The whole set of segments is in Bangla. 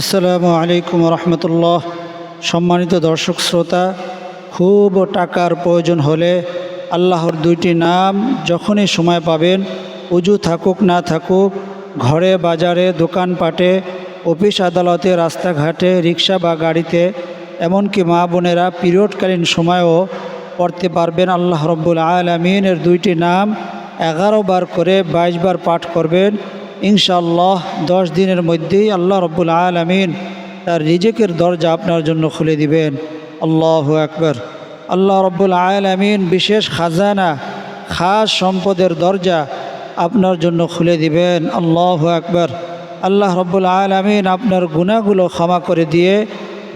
আসসালামু আলাইকুম রহমতুল্লাহ। সম্মানিত দর্শক শ্রোতা, খুব টাকার প্রয়োজন হলে আল্লাহর দুইটি নাম যখনই সময় পাবেন, উজু থাকুক না থাকুক, ঘরে, বাজারে, দোকানপাটে, অফিস আদালতে, রাস্তাঘাটে, রিক্সা বা গাড়িতে, এমনকি মা বোনেরা পিরিয়ডকালীন সময়েও পড়তে পারবেন আল্লাহ রব্বুল আলমিনের দুইটি নাম এগারো বার করে বাইশ বার পাঠ করবেন। ইনশাআল্লাহ দশ দিনের মধ্যেই আল্লাহ রব্বুল আলমিন তার রিজেকের দরজা আপনার জন্য খুলে দিবেন। আল্লাহ আকবর। আল্লাহ রব্বুল আলমিন বিশেষ খাজানা, খাস সম্পদের দরজা আপনার জন্য খুলে দিবেন। আল্লাহ আকবর। আল্লাহ রব্বুল আলমিন আপনার গুণাগুলো ক্ষমা করে দিয়ে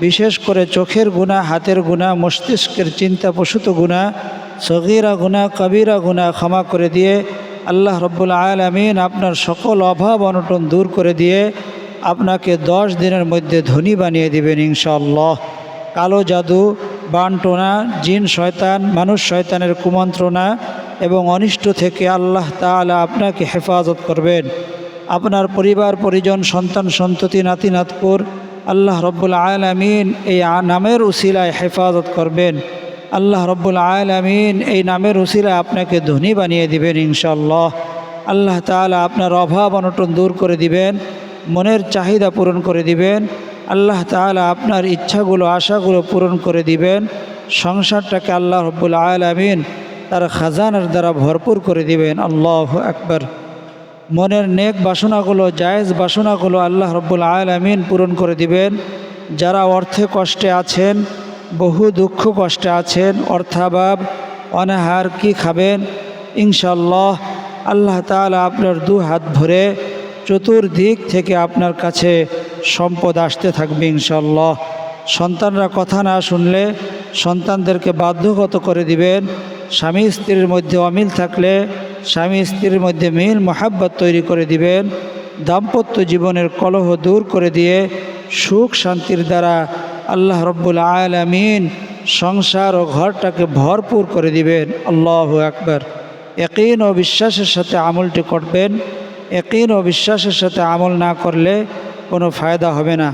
বিশেষ করে চোখের গুণা হাতের গুণা মস্তিষ্কের চিন্তা প্রসূত গুণা সগিরা গুণা কবিরা গুণা ক্ষমা করে দিয়ে আল্লাহ রব্বুল আলমিন আপনার সকল অভাব অনটন দূর করে দিয়ে আপনাকে দশ দিনের মধ্যে ধনী বানিয়ে দিবেন ইনশাআল্লাহ। কালো জাদু বানটোনা জিন শয়তান, মানুষ শয়তানের কুমন্ত্রণা এবং অনিষ্ট থেকে আল্লাহ তাআলা আপনাকে হেফাজত করবেন। আপনার পরিবার, পরিজন, সন্তান, সন্ততি, নাতি, নাতকুর আল্লাহ রব্বুল আলমিন এই নামের উসিলায় হেফাজত করবেন। আল্লাহ রব্বুল আলমিন এই নামের উসিলায় আপনাকে ধনী বানিয়ে দিবেন ইনশাল্লাহ আল্লাহ তাআলা আপনার অভাব অনটন দূর করে দিবেন, মনের চাহিদা পূরণ করে দিবেন, আল্লাহ তাআলা আপনার ইচ্ছাগুলো, আশাগুলো পূরণ করে দিবেন, সংসারটাকে আল্লাহ রব্বুল আলমিন তার খাজানার দ্বারা ভরপুর করে দিবেন, আল্লাহ একবার মনের নেক বাসনাগুলো, জায়েজ বাসনাগুলো আল্লাহ রব্বুল আলমিন পূরণ করে দিবেন, যারা অর্থে কষ্টে আছেন বহু দুঃখ কষ্টে আছেন, অর্থাভাব অনাহার কি খাবেন? ইনশাল্লাহ আল্লাহ তাআলা আপনার দু হাত ভরে চতুর্দিক থেকে আপনার কাছে সম্পদ আসতে থাকবে ইনশাল্লাহ সন্তানরা কথা না শুনলে সন্তানদেরকে বাধ্যগত করে দিবেন। স্বামী স্ত্রীর মধ্যে অমিল থাকলে স্বামী স্ত্রীর মধ্যে মিল মোহাব্বত তৈরি করে দিবেন। দাম্পত্য জীবনের কলহ দূর করে দিয়ে সুখ শান্তির দ্বারা আল্লাহ রব্বুল আলমিন সংসার ও ঘরটাকে ভরপুর করে দিবেন। আল্লাহ আকবর। একইন ও বিশ্বাসের সাথে আমলটি করবেন। একইন ও বিশ্বাসের সাথে আমল না করলে কোনো ফায়দা হবে না।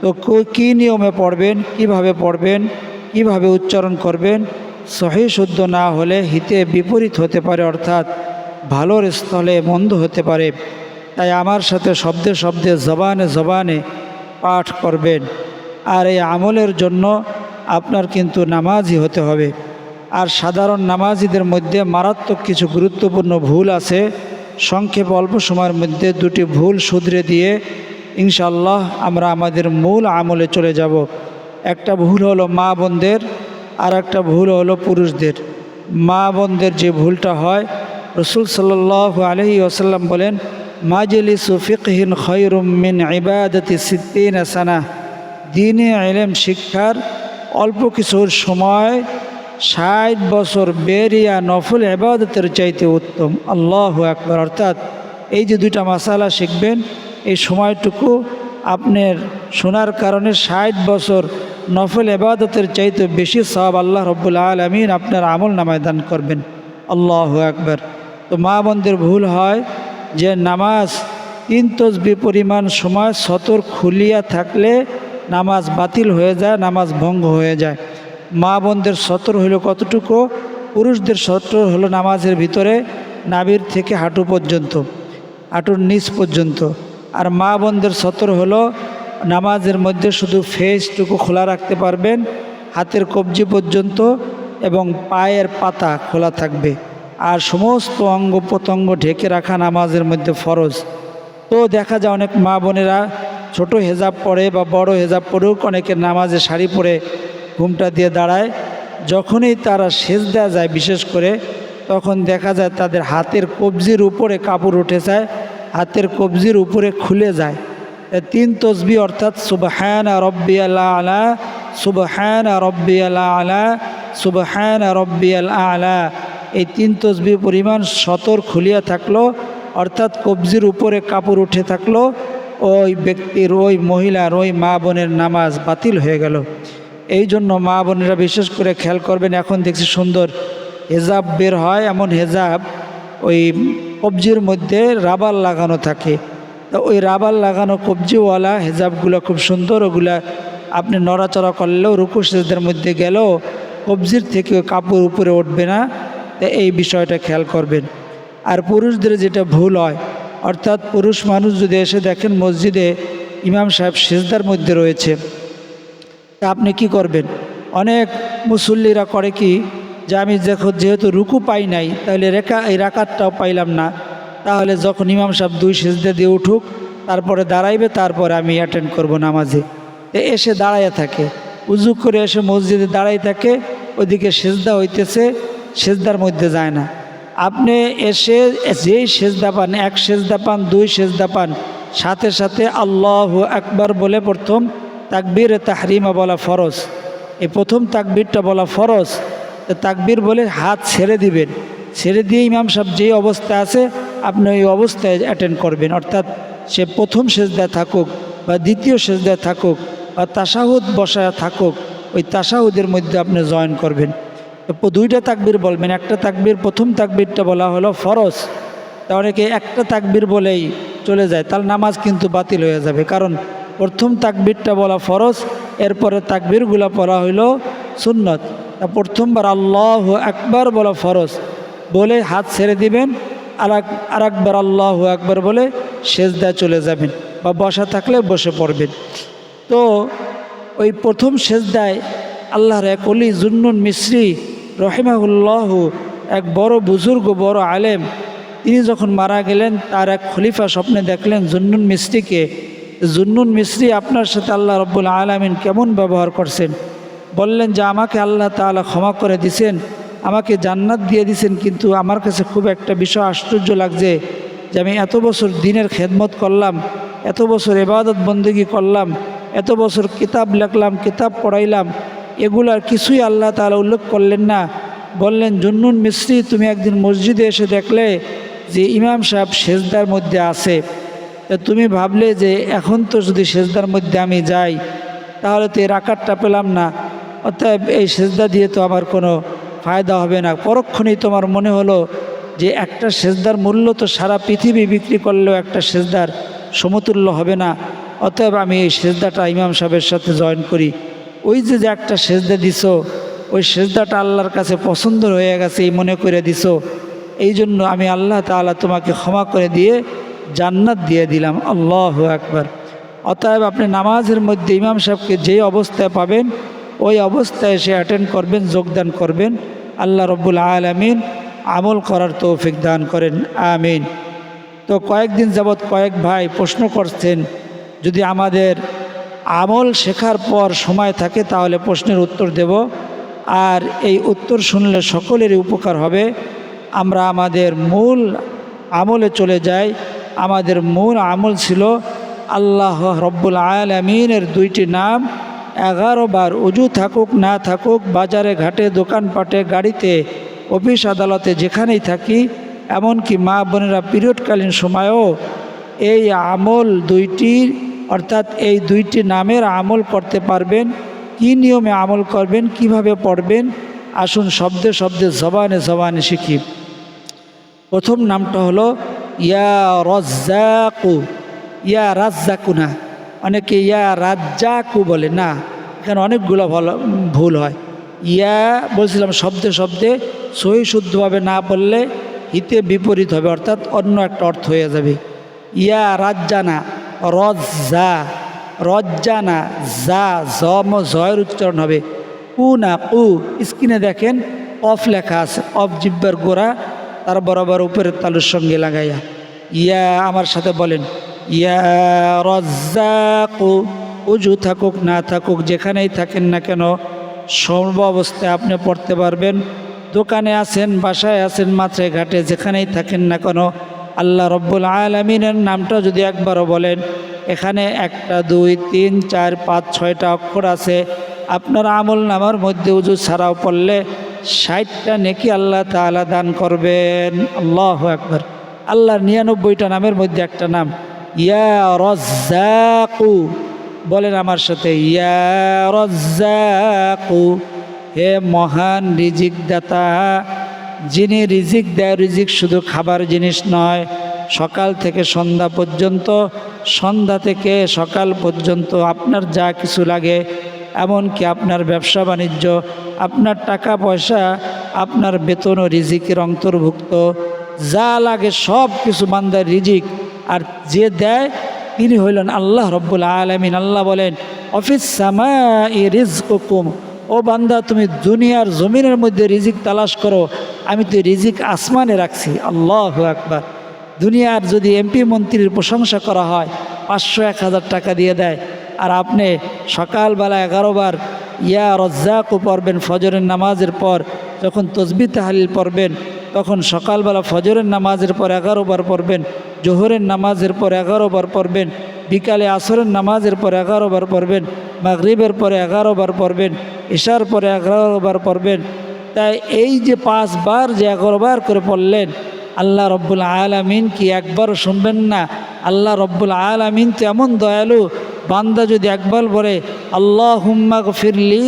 তো কী নিয়মে পড়বেন, কীভাবে পড়বেন, কীভাবে উচ্চারণ করবেন, সহি শুদ্ধ না হলে হিতে বিপরীত হতে পারে, অর্থাৎ ভালোর স্থলে মন্দ হতে পারে। তাই আমার সাথে শব্দে শব্দে, জবানে জবানে পাঠ করবেন। আর এই আমলের জন্য আপনার কিন্তু নামাজি হতে হবে। আর সাধারণ নামাজিদের মধ্যে মারাত্মক কিছু গুরুত্বপূর্ণ ভুল আছে। সংক্ষেপ অল্প সময়ের মধ্যে দুটি ভুল শুধরে দিয়ে ইনশাল্লাহ আমরা আমাদের মূল আমলে চলে যাব। একটা ভুল হলো মা বোনদের, আর একটা ভুল হলো পুরুষদের। মা বোনদের যে ভুলটা হয়, রসুল সাল্লাহ আলহি ওসাল্লাম বলেন মাজলি সুফিকহীন খৈরুম মিন ইবাদতি সিদ্দিন সানা। দিনে এলেম শিক্ষার অল্প কিছুর সময় ষাট বছর বেরিয়া নফল এবাদতের চাইতে উত্তম। আল্লাহ একবার অর্থাৎ এই যে দুইটা মাসালা শিখবেন, এই সময়টুকু আপনার শোনার কারণে ষাট বছর নফল এবাদতের চাইতে বেশি সব আল্লাহ রব্বুল আলমিন আপনার আমল নামায় দান করবেন। আল্লাহ একবার তো মা বোনদের ভুল হয় যে নামাজ তিন তসবি পরিমাণ সময় সতর খুলিয়া থাকলে নামাজ বাতিল হয়ে যায়, নামাজ ভঙ্গ হয়ে যায়। মা বোনদের সতর হলো কতটুকু? পুরুষদের সতর হলো নামাজের ভিতরে নাবির থেকে হাঁটু পর্যন্ত, হাঁটুর নিচ পর্যন্ত। আর মা বোনদের সতর হলো নামাজের মধ্যে শুধু ফেসটুকু খোলা রাখতে পারবেন, হাতের কবজি পর্যন্ত এবং পায়ের পাতা খোলা থাকবে। আর সমস্ত অঙ্গ প্রত্যঙ্গ ঢেকে রাখা নামাজের মধ্যে ফরজ। তো দেখা যায় অনেক মা বোনেরা ছোট হেজাব পরে বা বড় হেজাব পরেও অনেকের নামাজে শাড়ি পরে ঘুমটা দিয়ে দাঁড়ায়। যখনই তারা সেচ দেওয়া যায় বিশেষ করে, তখন দেখা যায় তাদের হাতের কবজির উপরে কাপড় উঠে যায়, হাতের কবজির উপরে খুলে যায়। তিন তসবি অর্থাৎ সুবহান রব্বি আল্লাহ আলা, সুবহান রব্বি আল্লাহ আলা, সুবহান রব্বি আল্লাহ আলা। এই তিন তসবি পরিমাণ সতর খুলিয়া থাকল। অর্থাৎ কবজির উপরে কাপড় উঠে থাকল, ওই ব্যক্তির, ওই মহিলার ওই মা বোনের নামাজ বাতিল হয়ে গেল। এই জন্য মা বোনেরা বিশেষ করে খেয়াল করবেন, এখন দেখছি সুন্দর হেজাব বের হয়, এমন হেজাব ওই কবজির মধ্যে রাবার লাগানো থাকে। তো ওই রাবার লাগানো কবজিওয়ালা হেজাবগুলো খুব সুন্দর, ওগুলা আপনি নড়াচড়া করলেও রুকু মধ্যে গেলেও কবজির থেকে কাপড় উপরে উঠবে না। এই বিষয়টা খেয়াল করবেন। আর পুরুষদের যেটা ভুল হয়, অর্থাৎ পুরুষ মানুষ যদি এসে দেখেন মসজিদে ইমাম সাহেব সেজদার মধ্যে রয়েছে, তা আপনি কি করবেন? অনেক মুসল্লিরা করে কি, যে আমি যখন যেহেতু রুকু পাই নাই, তাহলে রেখা, এই রাকাতটাও পাইলাম না। তাহলে যখন ইমাম সাহেব দুই সেজদা দিয়ে উঠুক, তারপরে দাঁড়াইবে, তারপরে আমি অ্যাটেন্ড করব নামাজে। এসে দাঁড়াইয়া থাকে। উজু করে এসে মসজিদে দাঁড়াই থাকে, ওদিকে সেজদা হইতেছে, সেজদার মধ্যে যায় না। আপনি এসে যেই সেজদা পান, এক সেজদা পান, দুই সেজদা পান, সাথে সাথে আল্লাহ আকবার বলে প্রথম তাকবীর তাহরিমা বলা ফরজ। এই প্রথম তাকবীরটা বলা ফরজ। তাকবীর বলে হাত ছেড়ে দিবেন। ছেড়ে দিয়ে ইমাম সাহেব যে অবস্থা আছে, আপনি ওই অবস্থায় অ্যাটেন্ড করবেন। অর্থাৎ সে প্রথম সেজদায় থাকুক বা দ্বিতীয় সেজদায় থাকুক বা তাসাহুদ বসায় থাকুক, ওই তাসাহুদের মধ্যে আপনি জয়েন করবেন। দুইটা তাকবীর বলবেন একটা তাকবীর, প্রথম তাকবিরটা বলা হলো ফরজ। তা অনেকে একটা তাকবির বলেই চলে যায়, তার নামাজ কিন্তু বাতিল হয়ে যাবে। কারণ প্রথম তাকবিরটা বলা ফরজ, এরপরে তাকবিরগুলো পড়া হইল সুন্নত। তা প্রথমবার আল্লাহ একবার বলা ফরজ, বলে হাত ছেড়ে দিবেন আর আর একবার আল্লাহ একবার বলে সেজদায় চলে যাবেন বা বসা থাকলে বসে পড়বেন। তো ওই প্রথম সেজদায় আল্লাহর এক অলি জুন্নুন মিশ্রি রহিমাহুল্লাহ এক বড় বুজুর্গ, বড় আলেম। তিনি যখন মারা গেলেন, তার এক খলিফা স্বপ্নে দেখলেন, জুন্নুন মিস্ত্রিকে জুন্নুন মিস্ত্রি আপনার সাথে আল্লাহ রব্বুল আলমিন কেমন ব্যবহার করছেন? বললেন, যে আমাকে আল্লাহ তাআলা ক্ষমা করে দিছেন, আমাকে জান্নাত দিয়ে দিছেন, কিন্তু আমার কাছে খুব একটা বিষয় আশ্চর্য লাগছে যে আমি এত বছর দিনের খেদমত করলাম, এত বছর এবাদত বন্দগি করলাম, এত বছর কিতাব লেখলাম, কিতাব পড়াইলাম এগুলার কিছুই আল্লাহ তাআলা উল্লেখ করলেন না। বললেন, জুন্নুন মিস্ত্রি তুমি একদিন মসজিদে এসে দেখলে যে ইমাম সাহেব সেজদার মধ্যে আছে। তুমি ভাবলে যে এখন তো যদি সেজদার মধ্যে আমি যাই, তাহলে তো এর আকারটা পেলাম না। অতএব এই সেজদা দিয়ে তো আমার কোনো ফায়দা হবে না। পরক্ষণেই তোমার মনে হলো যে একটা সেজদার মূল্য তো সারা পৃথিবী বিক্রি করলেও একটা সেজদার সমতুল্য হবে না। অতএব আমি এই সেজদাটা ইমাম সাহেবের সাথে জয়েন করি। ওই যে যে একটা সেজদা দিছো, ওই সেজদাটা আল্লাহর কাছে পছন্দ হয়ে গেছে, এই মনে করে দিছো, এই জন্য আমি আল্লাহ তাআলা তোমাকে ক্ষমা করে দিয়ে জান্নাত দিয়ে দিলাম। আল্লাহ একবার অতএব আপনি নামাজের মধ্যে ইমাম সাহেবকে যেই অবস্থায় পাবেন, ওই অবস্থায় সে অ্যাটেন্ড করবেন, যোগদান করবেন। আল্লাহ রব্বুল আলমিন আমল করার তৌফিক দান করেন। আমিন। তো কয়েকদিন যাবৎ কয়েক ভাই প্রশ্ন করছেন, যদি আমাদের আমল শেখার পর সময় থাকে, তাহলে প্রশ্নের উত্তর দেব। আর এই উত্তর শুনলে সকলেরই উপকার হবে। আমরা আমাদের মূল আমলে চলে যাই। আমাদের মূল আমল ছিল আল্লাহ রব্বুল আলমিনের দুইটি নাম, এগারো বার উজু থাকুক, না থাকুক, বাজারে, ঘাটে, দোকানপাটে, গাড়িতে, অফিস, আদালতে, যেখানেই থাকি, এমনকি মা বোনেরা পিরিয়ডকালীন সময়েও এই আমল দুইটি অর্থাৎ এই দুইটি নামের আমল করতে পারবেন, কি নিয়মে আমল করবেন, কীভাবে পড়বেন, আসুন শব্দে শব্দে, জবানে জবানে শিখি। প্রথম নামটা হলো, ইয়া রজ্জাকু, ইয়া রাজ্জাকু না, অনেকে ইয়া রাজ্জাকু বলে, না, এখানে অনেকগুলো ভালো, ভুল হয়। ইয়া বলছিলাম শব্দে শব্দে, সহি শুদ্ধভাবে না বললে হিতে বিপরীত হবে, অর্থাৎ অন্য একটা অর্থ হয়ে যাবে। ইয়া রাজ্জানা রজ্জা, রজ্জানা জা জম, জয়ের উচ্চারণ হবে। কু না কু স্ক্রিনে দেখেন, অফ লেখা আছে, অফ জিব্বার গোড়া, তার বরাবর উপরের তালুর সঙ্গে লাগাইয়া। ইয়া, আমার সাথে বলেন, ইয়া রজ্জাকু উজু থাকুক, না থাকুক, যেখানেই থাকেন না কেন, সর্ব অবস্থায় আপনি পড়তে পারবেন। দোকানে আছেন, বাসায় আছেন মাত্রে ঘাটে, যেখানেই থাকেন না কেন আল্লাহ রব্বুল আলমিনের নামটা যদি একবারও বলেন, এখানে একটা, দুই, তিন, চার, পাঁচ, ছয়টা অক্ষর আছে। আপনার আমল নামার মধ্যে উজু ছাড়াও পড়লে ষাটটা নেকি আল্লাহ তালা দান করবেন। আল্লাহ একবার আল্লাহর নিরানব্বইটা নামের মধ্যে একটা নাম, ইয়া রজ্জাকু। বলেন আমার সাথে, ইয়া রজ্জাকু। হে মহান রিজিক দাতা যিনি রিজিক দেয় রিজিক শুধু খাবার জিনিস নয়, সকাল থেকে সন্ধ্যা পর্যন্ত, সন্ধ্যা থেকে সকাল পর্যন্ত আপনার যা কিছু লাগে, এমনকি আপনার ব্যবসা বাণিজ্য, আপনার টাকা পয়সা, আপনার বেতন ও রিজিকের অন্তর্ভুক্ত, যা লাগে সব কিছু বান্দার রিজিক। আর যে দেয়, তিনি হইলেন আল্লাহ রব্বুল আলমিন। আল্লাহ বলেন, অফিস সামা ই রিজকুম ও বান্দা, তুমি দুনিয়ার জমিনের মধ্যে রিজিক তালাশ করো। আমি তো রিজিক আসমানে রাখছি। আল্লাহ আকবার। দুনিয়ার যদি এমপি মন্ত্রীর প্রশংসা করা হয়, পাঁচশো এক হাজার টাকা দিয়ে দেয়। আর আপনি সকালবেলা এগারো বার ইয়া রজ্জাকও পড়বেন ফজরের নামাজের পর, যখন তসবি তাহালিল পড়বেন, তখন সকালবেলা ফজরের নামাজের পর এগারো বার পড়বেন, জোহরের নামাজের পর এগারো বার পড়বেন, বিকালে আসরের নামাজের পর এগারো বার পড়বেন, মাগরিবের পরে এগারো বার পড়বেন এশার পরে এগারো বার পড়বেন তাই এই যে পাঁচবার যে এগারো বার করে পড়লেন, আল্লাহ রব্বুল আলামিন কি একবারও শুনবেন না? আল্লাহ রব্বুল আলামিন তো এমন দয়ালু, বান্দা যদি একবার বলে আল্লাহ হুম্মা ফিরলি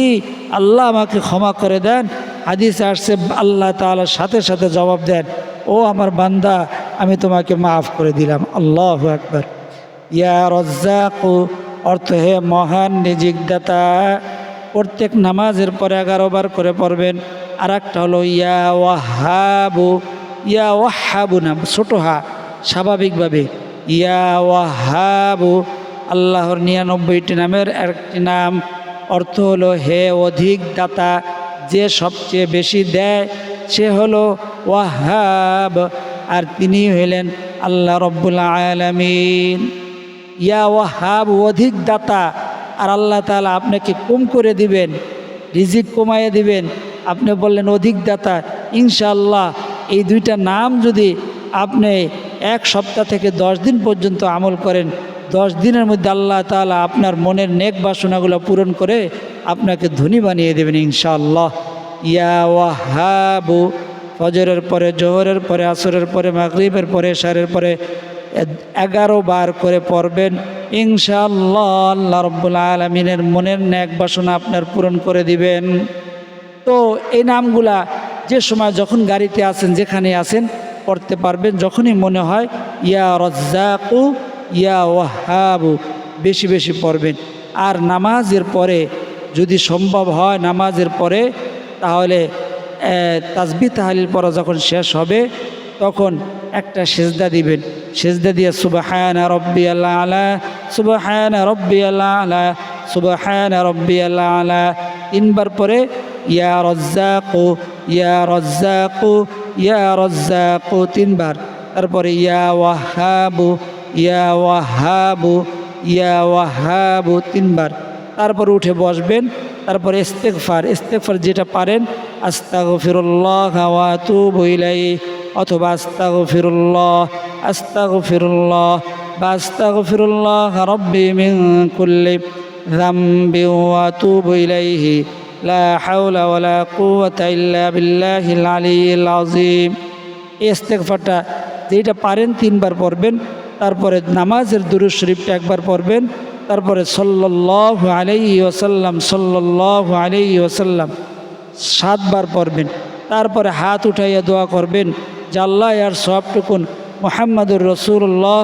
আল্লাহ আমাকে ক্ষমা করে দেন। হাদিস আসছে, আল্লাহ তাআলার সাথে সাথে জবাব দেন, ও আমার বান্দা, আমি তোমাকে মাফ করে দিলাম। আল্লাহ একবার ইয়া রজ্জাকু, অর্থ হে মহান নিজিকদাতা প্রত্যেক নামাজের পরে এগারো বার করে পড়বেন। আর একটা হলো, ইয়া ওয়াহাবু ইয়া ওয়াহাবু নাম ছোটো হা, স্বাভাবিকভাবে, ইয়া ওয়াহাবু, আল্লাহর নিরানব্বইটি নামের একটি নাম, অর্থ হলো, হে অধিক দাতা, যে সবচেয়ে বেশি দেয়, সে হলো ওয়াহাব, আর তিনি হইলেন আল্লাহ রব্বুল আলমিন। ইয়া ওয়াহাব, অধিক দাতা, আর আল্লাহ তালা আপনাকে কম করে দিবেন, রিজিক কমাইয়ে দিবেন আপনি বললেন অধিক দাতা ইনশাআল্লাহ এই দুইটা নাম যদি আপনি এক সপ্তাহ থেকে দশ দিন পর্যন্ত আমল করেন, দশ দিনের মধ্যে আল্লাহ তালা আপনার মনের নেক বাসনাগুলো পূরণ করে আপনাকে ধনী বানিয়ে দেবেন ইনশাআল্লাহ। ইয়া ওয়াহাবু, ফজরের পরে, জোহরের পরে, আসরের পরে, মাগরিবের পরে সারের পরে এগারো বার করে পড়বেন, ইনশাআল্লাহ আল্লাহ রব্বুল আলমিনের মনের ন্যাক বাসনা আপনার পূরণ করে দিবেন। তো এই নামগুলা যে সময় যখন গাড়িতে আসেন যেখানে আসেন পড়তে পারবেন। যখনই মনে হয়, ইয়া রজ্জাকু, ইয়া ওয়াহাবু, বেশি বেশি পড়বেন। আর নামাজের পরে যদি সম্ভব হয় নামাজের পরে, তাহলে তাজবি তাহালিল পড়া যখন শেষ হবে, তখন একটা সেজদা দিবেন। সেজদা দিয়ে সুবাহায়না রব্বি আল্লাহ আলা সুবাহায়না রব্বি আল্লাহ আলা সুবাহায়না রব্বি আল্লাহ আলা। তিনবার পরে ইয়া রজ্জাকু ইয়া রজ্জাকু ইয়া রজ্জাকু তিনবার। তারপরে ইয়া ওয়াহাবু ইয়া ওয়াহাবু ইয়া ওয়াহাবু তিনবার। তারপর উঠে বসবেন, তারপরে ইস্তেকফার ইস্তেকফার যেটা পারেন, আস্তাগফিরুল্লাহ ওয়া আতুবু ইলাইহি, অথবা আস্তাগফিরুল্লাহ আস্তাগফিরুল্লাহ বা আস্তাগফিরুল্লাহ রাব্বি মিন কুল্লি ওয়া আতুবু ইলাইহি। লা হাওলা ওয়ালা কুওয়াতা ইল্লা বিল্লাহিল আলিয়্যিল আযীম। এই ইস্তেগফারটা যেটা পারেন তিনবার পড়বেন, তারপরে নামাজের দুরুদ শরীফটা একবার পড়বেন, তারপরে সল্লাহ আলাইহি ওসাল্লাম সল্লাহ আলাইহি ওসাল্লাম সাতবার পড়বেন, তারপরে হাত উঠাইয়া দোয়া করবেন যে আল্লাহ আর সবটুকুন মোহাম্মদুর রসুল্লাহ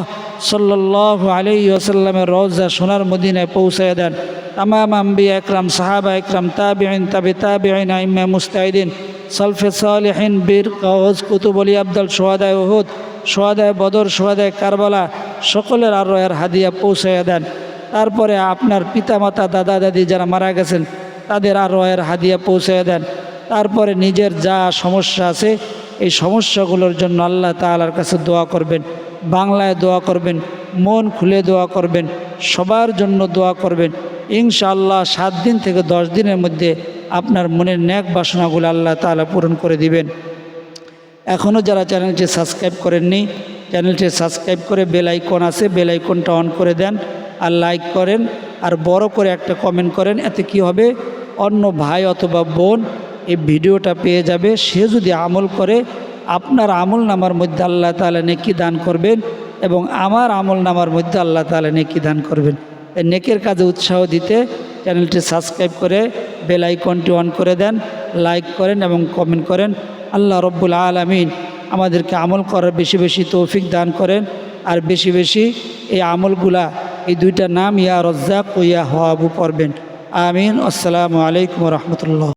সাল্লাহ আলাইহি ওসাল্লামের রওজা সোনার মদিনায় পৌঁছায় দেন। তামাম আম্বি একরাম, সাহাবা একরাম তাবিআইন তাবি তাবিআইন আইম্মা মুস্তাহিদিন, সলফে সালেহিন, বীর কাউজ কুতুব আলী আবদাল সোহাদায় ওহুদ সোহাদায় বদর সোহাদায় কারবালা, সকলের আর এর হাদিয়া পৌঁছাইয়া দেন। তারপরে আপনার পিতামাতা, দাদা, দাদি যারা মারা গেছেন, তাদের আর রয়ের হাদিয়া পৌঁছাইয়া দেন। তারপরে নিজের যা সমস্যা আছে, এই সমস্যাগুলোর জন্য আল্লাহ তালার কাছে দোয়া করবেন। বাংলায় দোয়া করবেন, মন খুলে দোয়া করবেন, সবার জন্য দোয়া করবেন। ইনশাআল্লাহ সাত দিন থেকে দশ দিনের মধ্যে আপনার মনের ন্যাক বাসনাগুলো আল্লাহ তালা পূরণ করে দিবেন। এখনও যারা চ্যানেলটি সাবস্ক্রাইব করেননি, চ্যানেলটি সাবস্ক্রাইব করে বেল আইকন আছে, বেল আইকনটা অন করে দেন আর লাইক করেন আর বড় করে একটা কমেন্ট করেন, এতে কি হবে? অন্য ভাই অথবা বোন এই ভিডিওটা পেয়ে যাবে, সে যদি আমল করে, আপনার আমল নামার মধ্যে আল্লাহ তালা নেকি দান করবেন এবং আমার আমল নামার মধ্যে আল্লাহ তালা নেকি দান করবেন। নেকের কাজে উৎসাহ দিতে চ্যানেলটি সাবস্ক্রাইব করে বেল আইকনটি অন করে দেন, লাইক করেন এবং কমেন্ট করেন। আল্লাহ রব্বুল আলমিন আমাদেরকে আমল করার বেশি বেশি তৌফিক দান করেন। আর বেশি বেশি এই আমলগুলা, এই দুইটা নাম ইয়া রজ্জাক ও ইয়া হওয়াবু করবেন আমিন। আসসালামু আলাইকুম রহমতুল্লাহ।